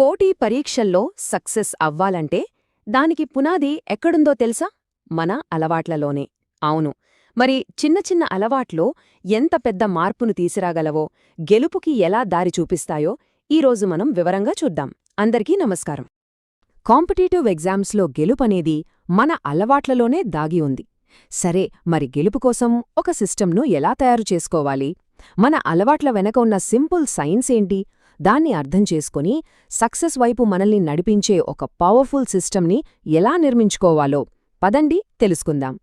పోటీ పరీక్షల్లో సక్సెస్ అవ్వాలంటే దానికి పునాది ఎక్కడుందో తెలుసా? మన అలవాట్లలోనే. అవును. మరి చిన్న చిన్న అలవాట్లో ఎంత పెద్ద మార్పును తీసిరాగలవో గెలుపుకి ఎలా దారి చూపిస్తాయో ఈరోజు మనం వివరంగా చూద్దాం. అందరికీ నమస్కారం. కాంపిటీటివ్ ఎగ్జామ్స్లో గెలుపనేది మన అలవాట్లలోనే దాగి ఉంది. సరే మరి గెలుపు కోసం ఒక సిస్టమ్ను ఎలా తయారు చేసుకోవాలి? మన అలవాట్ల వెనక ఉన్న సింపుల్ సైన్స్ ఏంటి? దాన్ని అర్థం చేసుకుని సక్సెస్ వైపు మనల్ని నడిపించే ఒక పవర్ఫుల్ సిస్టమ్ని ఎలా నిర్మించుకోవాలో పదండి తెలుసుకుందాం.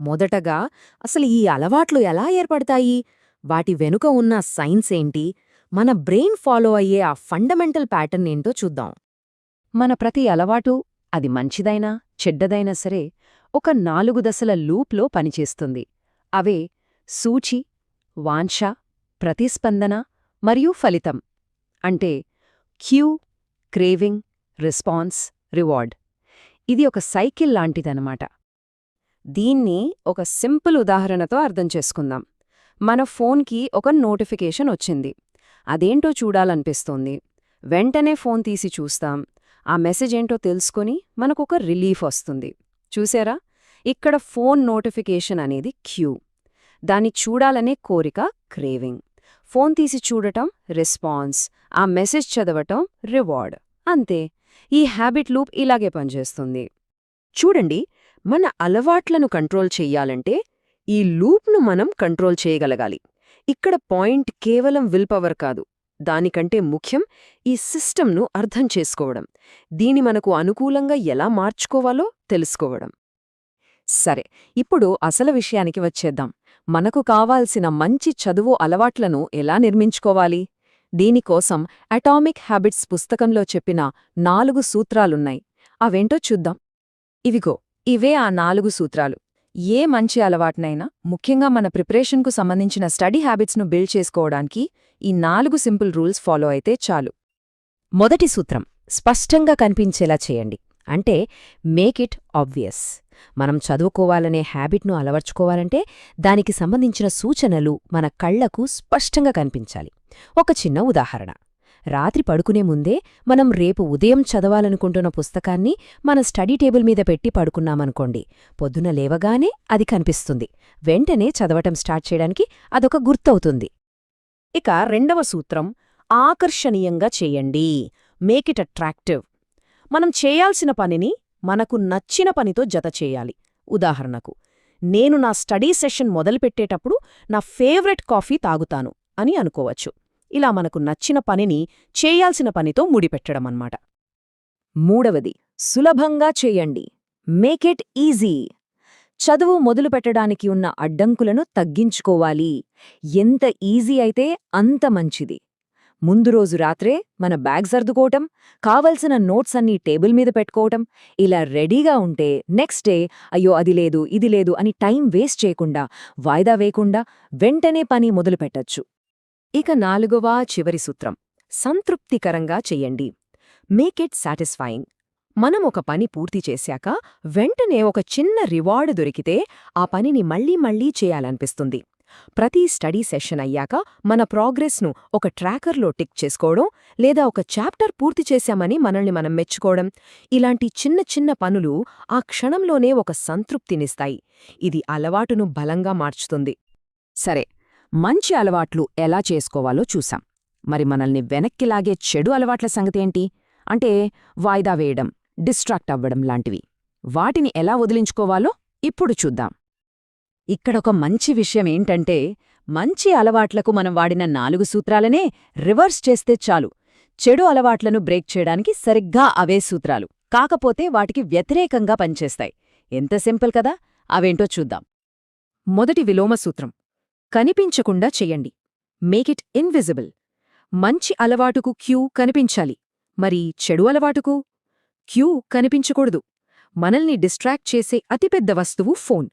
మొదటగా అసలు ఈ అలవాట్లు ఎలా ఏర్పడతాయి? వాటి వెనుక ఉన్న సైన్స్ ఏంటి? మన బ్రెయిన్ ఫాలో అయ్యే ఆ ఫండమెంటల్ ప్యాటర్న్ ఏంటో చూద్దాం. మన ప్రతి అలవాటు అది మంచిదైనా చెడ్డదైనా సరే ఒక నాలుగు దశల లూప్లో పనిచేస్తుంది. అవే సూచి వాంఛ ప్రతిస్పందన మరియు ఫలితం. అంటే క్యూ క్రేవింగ్ రెస్పాన్స్ రివార్డ్. ఇది ఒక సైకిల్ లాంటిదనమాట దీన్ని ఒక సింపుల్ ఉదాహరణతో అర్థం చేసుకుందాం. మన ఫోన్కి ఒక నోటిఫికేషన్ వచ్చింది. అదేంటో చూడాలనిపిస్తోంది. వెంటనే ఫోన్ తీసి చూస్తాం. ఆ మెసేజ్ ఏంటో తెలుసుకుని మనకొక రిలీఫ్ వస్తుంది. చూసారా? ఇక్కడ ఫోన్ నోటిఫికేషన్ అనేది క్యూ. దాన్ని చూడాలనే కోరిక క్రేవింగ్. ఫోన్ తీసి చూడటం రెస్పాన్స్. ఆ మెసేజ్ చదవటం రివార్డ్. అంతే. ఈ హ్యాబిట్ లూప్ ఇలాగే పనిచేస్తుంది. చూడండి మన అలవాట్లను కంట్రోల్ చెయ్యాలంటే ఈ లూప్ను మనం కంట్రోల్ చేయగలగాలి. ఇక్కడ పాయింట్ కేవలం విల్ పవర్ కాదు. దానికంటే ముఖ్యం ఈ సిస్టమ్ను అర్థం చేసుకోవడం. దీని మనకు అనుకూలంగా ఎలా మార్చుకోవాలో తెలుసుకోవడం. సరే ఇప్పుడు అసలు విషయానికి వచ్చేద్దాం. మనకు కావాల్సిన మంచి చదువు అలవాట్లను ఎలా నిర్మించుకోవాలి? దీనికోసం అటామిక్ హ్యాబిట్స్ పుస్తకంలో చెప్పిన నాలుగు సూత్రాలున్నాయి. అవేంటో చూద్దాం. ఇవిగో ఇవే ఆ నాలుగు సూత్రాలు. ఏ మంచి అలవాటునైనా ముఖ్యంగా మన ప్రిపరేషన్కు సంబంధించిన స్టడీ హ్యాబిట్స్ను బిల్డ్ చేసుకోవడానికి ఈ నాలుగు సింపుల్ రూల్స్ ఫాలో అయితే చాలు. మొదటి సూత్రం స్పష్టంగా కనిపించేలా చేయండి. అంటే మేక్ ఇట్ ఆబ్వియస్ మనం చదువుకోవాలనే హ్యాబిట్ను అలవర్చుకోవాలంటే దానికి సంబంధించిన సూచనలు మన కళ్ళకు స్పష్టంగా కనిపించాలి. ఒక చిన్న ఉదాహరణ. రాత్రి పడుకునే ముందే మనం రేపు ఉదయం చదవాలనుకుంటున్న పుస్తకాన్ని మన స్టడీ టేబుల్ మీద పెట్టి పడుకున్నామనుకోండి. పొద్దున లేవగానే అది కనిపిస్తుంది. వెంటనే చదవటం స్టార్ట్ చేయడానికి అదొక గుర్తవుతుంది. ఇక రెండవ సూత్రం ఆకర్షణీయంగా చేయండి. Make it attractive. మనం చేయాల్సిన పనిని మనకు నచ్చిన పనితో జత చేయాలి. ఉదాహరణకు నేను నా స్టడీ సెషన్ మొదలుపెట్టేటప్పుడు నా ఫేవరెట్ కాఫీ తాగుతాను అని అనుకోవచ్చు. ఇలా మనకు నచ్చిన పనిని చేయాల్సిన పనితో ముడిపెట్టడమన్నమాట. మూడవది సులభంగా చేయండి. మేక్ ఇట్ ఈజీ చదువు మొదలుపెట్టడానికి ఉన్న అడ్డంకులను తగ్గించుకోవాలి. ఎంత ఈజీ అయితే అంత మంచిది. ముందు రోజు రాత్రే మన బ్యాగ్ సర్దుకోవటం కావలసిన నోట్స్ అన్నీ టేబుల్ మీద పెట్టుకోవటం ఇలా రెడీగా ఉంటే నెక్స్ట్ డే అయ్యో అది లేదు ఇది లేదు అని టైం వేస్ట్ చేయకుండా వాయిదా వేయకుండా వెంటనే పని మొదలుపెట్టచ్చు ఇక నాలుగవ చివరి సూత్రం. సంతృప్తికరంగా చెయ్యండి మేక్ ఇట్ సాటిస్ఫైయింగ్. మనం ఒక పని పూర్తి చేశాక వెంటనే ఒక చిన్న రివార్డు దొరికితే ఆ పనిని మళ్ళీ మళ్ళీ చేయాలనిపిస్తుంది. ప్రతి స్టడీ సెషన్ అయ్యాక మన ప్రోగ్రెస్ను ఒక ట్రాకర్లో టిక్ చేసుకోవడం లేదా ఒక చాప్టర్ పూర్తి చేశామని మనల్ని మనం మెచ్చుకోవడం. ఇలాంటి చిన్న చిన్న పనులు ఆ క్షణంలోనే ఒక సంతృప్తినిస్తాయి. ఇది అలవాటును బలంగా మార్చుతుంది. సరే మంచి అలవాట్లు ఎలా చేసుకోవాలో చూసాం మరి మనల్ని వెనక్కిలాగే చెడు అలవాట్ల సంగతేంటి? అంటే వాయిదా వేయడం డిస్ట్రాక్ట్ అవ్వడం లాంటివి. వాటిని ఎలా వదిలించుకోవాలో ఇప్పుడు చూద్దాం. ఇక్కడొక మంచి విషయం ఏంటంటే మంచి అలవాట్లకు మనం వాడిన నాలుగు సూత్రాలనే రివర్స్ చేస్తే చాలు. చెడు అలవాట్లను బ్రేక్ చేయడానికి సరిగ్గా అవే సూత్రాలు. కాకపోతే వాటికి వ్యతిరేకంగా పనిచేస్తాయి. ఎంత సింపుల్ కదా! అవేంటో చూద్దాం. మొదటి విలోమ సూత్రం. కనిపించకుండా చెయ్యండి మేక్ ఇట్ ఇన్విజిబుల్. మంచి అలవాటుకు క్యూ కనిపించాలి. మరి చెడు అలవాటుకు? క్యూ కనిపించకూడదు. మనల్ని డిస్ట్రాక్ట్ చేసే అతిపెద్ద వస్తువు ఫోన్.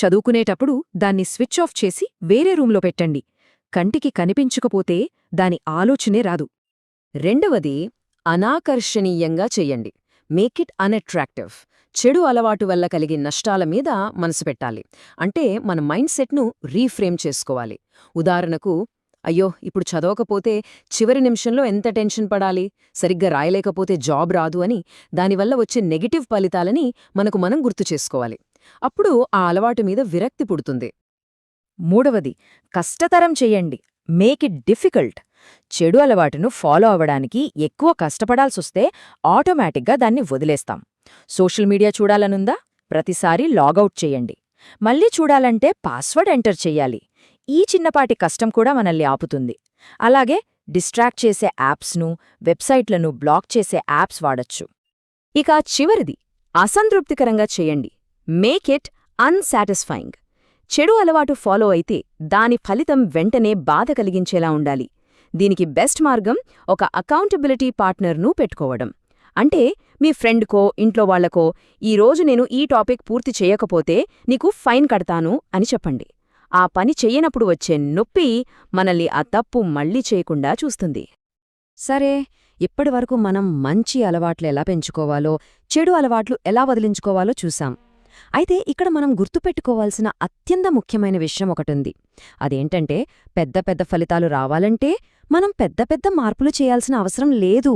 చదువుకునేటప్పుడు దాన్ని స్విచ్ ఆఫ్ చేసి వేరే రూంలో పెట్టండి. కంటికి కనిపించకపోతే దాని ఆలోచనే రాదు. రెండవది అనాకర్షణీయంగా చెయ్యండి మేక్ ఇట్ అన్అట్రాక్టివ్. చెడు అలవాటు వల్ల కలిగే నష్టాల మీద మనసు పెట్టాలి. అంటే మన మైండ్ సెట్ను రీఫ్రేమ్ చేసుకోవాలి. ఉదాహరణకు అయ్యో ఇప్పుడు చదవకపోతే చివరి నిమిషంలో ఎంత టెన్షన్ పడాలి? సరిగ్గా రాయలేకపోతే జాబ్ రాదు అని దానివల్ల వచ్చే నెగిటివ్ ఫలితాలని మనకు మనం గుర్తు చేసుకోవాలి. అప్పుడు ఆ అలవాటు మీద విరక్తి పుడుతుంది. మూడవది కష్టతరం చెయ్యండి మేక్ ఇట్ డిఫికల్ట్. చెడు అలవాటును ఫాలో అవ్వడానికి ఎక్కువ కష్టపడాల్సొస్తే ఆటోమేటిక్గా దాన్ని వదిలేస్తాం. సోషల్ మీడియా చూడాలనుందా? ప్రతిసారి లాగౌట్ చెయ్యండి మళ్ళీ చూడాలంటే పాస్వర్డ్ ఎంటర్ చెయ్యాలి ఈ చిన్నపాటి కష్టం కూడా మనల్ని ఆపుతుంది. అలాగే డిస్ట్రాక్ట్ చేసే యాప్స్ను వెబ్సైట్లను బ్లాక్ చేసే యాప్స్ వాడొచ్చు. ఇక చివరిది అసంతృప్తికరంగా చేయండి. మేక్ ఇట్ అన్సాటిస్ఫైయింగ్ చెడు అలవాటు ఫాలో అయితే దాని ఫలితం వెంటనే బాధ కలిగించేలా ఉండాలి. దీనికి బెస్ట్ మార్గం ఒక అకౌంటబిలిటీ పార్ట్నర్ను పెట్టుకోవడం. అంటే మీ ఫ్రెండ్కో ఇంట్లో వాళ్ళకో ఈరోజు నేను ఈ టాపిక్ పూర్తి చేయకపోతే నీకు ఫైన్ కడతాను అని చెప్పండి. ఆ పని చెయ్యనప్పుడు వచ్చే నొప్పి మనల్ని ఆ తప్పు మళ్ళీ చేయకుండా చూస్తుంది. సరే ఇప్పటివరకు మనం మంచి అలవాట్లు ఎలా పెంచుకోవాలో చెడు అలవాట్లు ఎలా వదిలించుకోవాలో చూసాం అయితే ఇక్కడ మనం గుర్తుపెట్టుకోవాల్సిన అత్యంత ముఖ్యమైన విషయం ఒకటుంది. అదేంటంటే పెద్ద పెద్ద ఫలితాలు రావాలంటే మనం పెద్ద పెద్ద మార్పులు చేయాల్సిన అవసరం లేదు.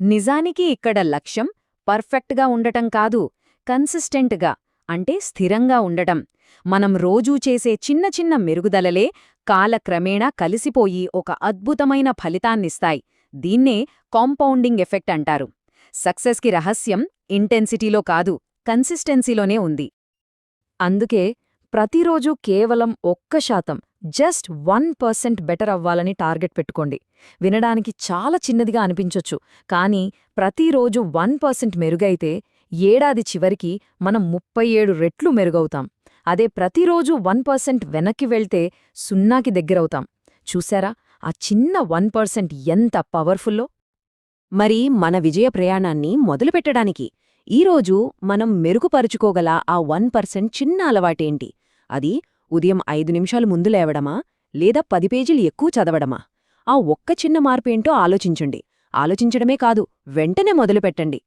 నిజానికి ఇక్కడ లక్ష్యం పర్ఫెక్ట్గా ఉండటం కాదు కన్సిస్టెంట్గా అంటే స్థిరంగా ఉండటం. మనం రోజూ చేసే చిన్న చిన్న మెరుగుదలలే కాలక్రమేణా కలిసిపోయి ఒక అద్భుతమైన ఫలితాన్నిస్తాయి. దీన్నే కాంపౌండింగ్ ఎఫెక్ట్ అంటారు. సక్సెస్కి రహస్యం ఇంటెన్సిటీలో కాదు కన్సిస్టెన్సీలోనే ఉంది. అందుకే ప్రతిరోజూ కేవలం ఒక్క శాతం జస్ట్ వన్ పర్సెంట్ బెటర్ అవ్వాలని టార్గెట్ పెట్టుకోండి. వినడానికి చాలా చిన్నదిగా అనిపించొచ్చు కానీ ప్రతిరోజు వన్ పర్సెంట్ మెరుగైతే ఏడాది చివరికి మనం ముప్పై ఏడు రెట్లు మెరుగవుతాం. అదే ప్రతిరోజు వన్ పర్సెంట్ వెనక్కి వెళ్తే సున్నాకి దగ్గరవుతాం. చూశారా? ఆ చిన్న వన్ పర్సెంట్ ఎంత పవర్ఫుల్లో? మరి మన విజయ ప్రయాణాన్ని మొదలుపెట్టడానికి ఈరోజు మనం మెరుగుపరుచుకోగల ఆ వన్ పర్సెంట్ చిన్న అలవాటేంటి? అది ఉదయం ఐదు నిమిషాలు ముందు లేవడమా? లేదా పది పేజీలు ఎక్కువ చదవడమా? ఆ ఒక్క చిన్న మార్పేంటో ఆలోచించండి. ఆలోచించడమే కాదు వెంటనే మొదలుపెట్టండి.